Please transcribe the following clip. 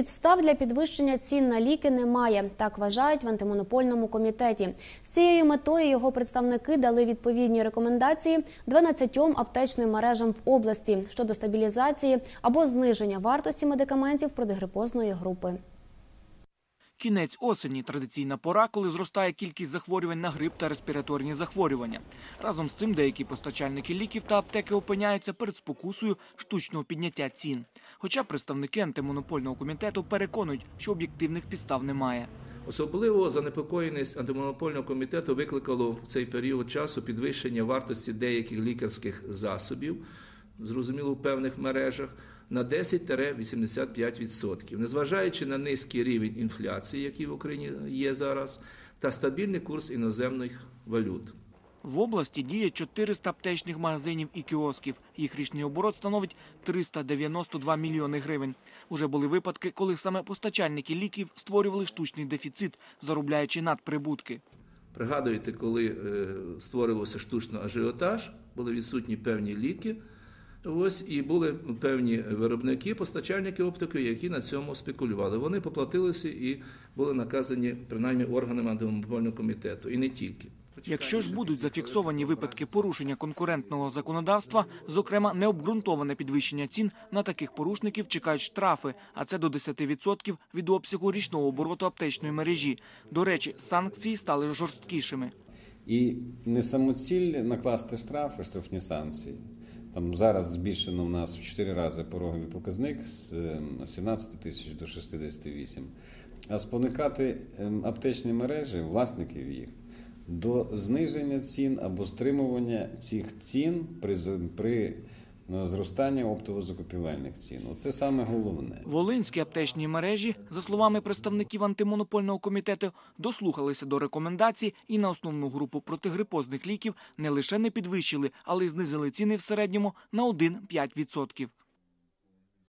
Підстав для підвищення цін на ліки немає. Так вважають в антимонопольному комітеті. З цією метою його представники дали відповідні рекомендації 12 аптечним мережам в області щодо стабілізації або зниження вартості медикаментів протигрипозної групи. Кінець осені традиційна пора, коли зростає кількість захворювань на грип та респіраторні захворювання. Разом з цим деякі постачальники ліків та аптеки опиняються перед спокусою штучного підняття цін. Хоча представники антимонопольного комітету переконують, що об'єктивних підстав немає. Особливо занепокоєність антимонопольного комітету викликало в цей період часу підвищення вартості деяких лікарських засобів, зрозуміло, в певних мережах, на 10-85%. Незважаючи на низький рівень інфляції, який в Україні є зараз, та стабільний курс іноземних валют. В області діє 400 аптечних магазинів і кіосків. Їх річний оборот становить 392 мільйони гривень. Уже були випадки, коли саме постачальники ліків створювали штучний дефіцит, заробляючи надприбутки. Пригадуєте, коли е, створювався штучно ажіотаж, були відсутні певні ліки. Ось і були певні виробники, постачальники оптики, які на цьому спекулювали. Вони поплатилися і були наказані принаймні органами антимонопольного комітету, і не тільки. Якщо ж будуть зафіксовані випадки порушення конкурентного законодавства, зокрема необґрунтоване підвищення цін, на таких порушників чекають штрафи, а це до 10% від обсягу річного обороту аптечної мережі. До речі, санкції стали жорсткішими. І не самоціль накласти штрафи, штрафні санкції. Там зараз збільшено в нас в 4 рази пороговий показник з ем, 17 тисяч до 68. А спонукати ем, аптечні мережі, власників їх, до зниження цін або стримування цих цін при, при е, зростання оптово-закупівельних цін. Оце саме головне. Волинські аптечні мережі, за словами представників антимонопольного комітету, дослухалися до рекомендацій і на основну групу протигрипозних ліків не лише не підвищили, але й знизили ціни в середньому на 1-5%.